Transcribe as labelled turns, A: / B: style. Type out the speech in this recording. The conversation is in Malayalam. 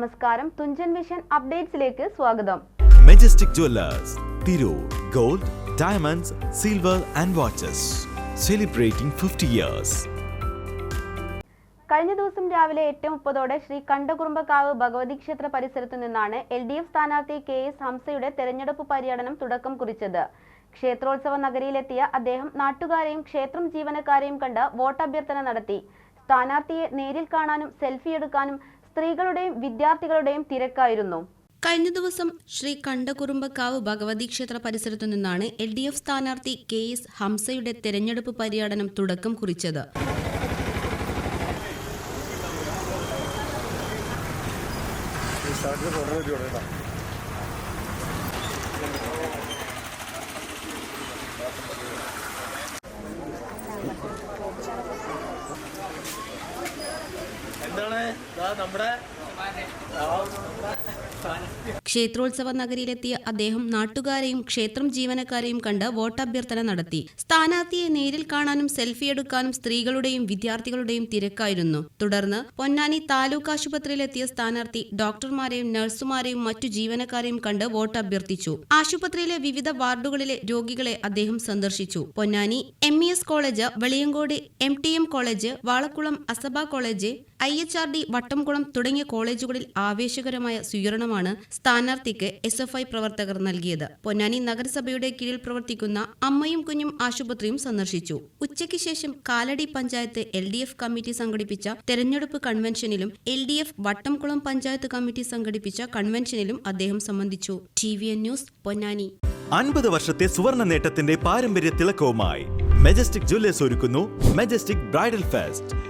A: നമസ്കാരം. തുഞ്ചൻ വിഷൻ അപ്ഡേറ്റ്സിലേക്ക് സ്വാഗതം.
B: Majestic jewellers Tirur gold diamonds silver and watches celebrating fifty years
A: കഴിഞ്ഞ ദിവസം രാവിലെ എട്ട് മുപ്പതോടെ ശ്രീ കണ്ടകുറുമ്പക്കാവ് ഭഗവതി ക്ഷേത്ര പരിസരത്തു നിന്നാണ് എൽ ഡി എഫ് സ്ഥാനാർത്ഥി കെ എസ് ഹംസയുടെ തെരഞ്ഞെടുപ്പ് പര്യടനം തുടക്കം കുറിച്ചത്. ക്ഷേത്രോത്സവ നഗരിയിലെത്തിയ അദ്ദേഹം നാട്ടുകാരെയും ക്ഷേത്രം ജീവനക്കാരെയും കണ്ട് വോട്ടഭ്യർത്ഥന നടത്തി. സ്ഥാനാർത്ഥിയെ നേരിൽ കാണാനും സെൽഫി എടുക്കാനും സ്ത്രീകളുടെയും വിദ്യാർത്ഥികളുടെയും തിരക്കായിരുന്നു.
C: കഴിഞ്ഞ ദിവസം ശ്രീ കണ്ടകുറുമ്പക്കാവ് ഭഗവതി ക്ഷേത്ര പരിസരത്തു നിന്നാണ് എൽ ഡി എഫ് സ്ഥാനാർത്ഥി കെ എസ് ഹംസയുടെ തെരഞ്ഞെടുപ്പ് പര്യടനം തുടക്കം കുറിച്ചത്.
D: ദാ നമ്മുടെ
C: ക്ഷേത്രോത്സവ നഗരിയിലെത്തിയ അദ്ദേഹം നാട്ടുകാരെയും ക്ഷേത്രം ജീവനക്കാരെയും കണ്ട് വോട്ടഭ്യർത്ഥന നടത്തി. സ്ഥാനാർത്ഥിയെ നേരിൽ കാണാനും സെൽഫി എടുക്കാനും സ്ത്രീകളുടെയും വിദ്യാർത്ഥികളുടെയും തിരക്കായിരുന്നു. തുടർന്ന് പൊന്നാനി താലൂക്ക് ആശുപത്രിയിലെത്തിയ സ്ഥാനാർത്ഥി ഡോക്ടർമാരെയും നഴ്സുമാരെയും മറ്റു ജീവനക്കാരെയും കണ്ട് വോട്ട് അഭ്യർത്ഥിച്ചു ആശുപത്രിയിലെ വിവിധ വാർഡുകളിലെ രോഗികളെ അദ്ദേഹം സന്ദർശിച്ചു. Ponnani M E S college Veliyankode M T M college Valakkulam അസബ college I H R D Vattamkulam തുടങ്ങിയ കോളേജുകളിൽ ആവേശകരമായ സ്വീകരണമാണ് സ്ഥാനാർത്ഥിക്ക് എസ് എഫ് ഐ പ്രവർത്തകർ നൽകിയത്. പൊന്നാനി നഗരസഭയുടെ കീഴിൽ പ്രവർത്തിക്കുന്ന അമ്മയും കുഞ്ഞും ആശുപത്രിയും സന്ദർശിച്ചു. ഉച്ചയ്ക്ക് ശേഷം Kaladi panchayat L D F committee സംഘടിപ്പിച്ച തെരഞ്ഞെടുപ്പ് കൺവെൻഷനിലും L D F Vattamkulam panchayat committee സംഘടിപ്പിച്ച കൺവെൻഷനിലും അദ്ദേഹം സംബന്ധിച്ചു. T V N news Ponnani.
B: അൻപത് വർഷത്തെ സുവർണ നേട്ടത്തിന്റെ പാരമ്പര്യ തിളക്കവുമായി മെജസ്റ്റിക് ജ്വല്ലേഴ്സ് ഒരുക്കുന്നു majestic bridal fest.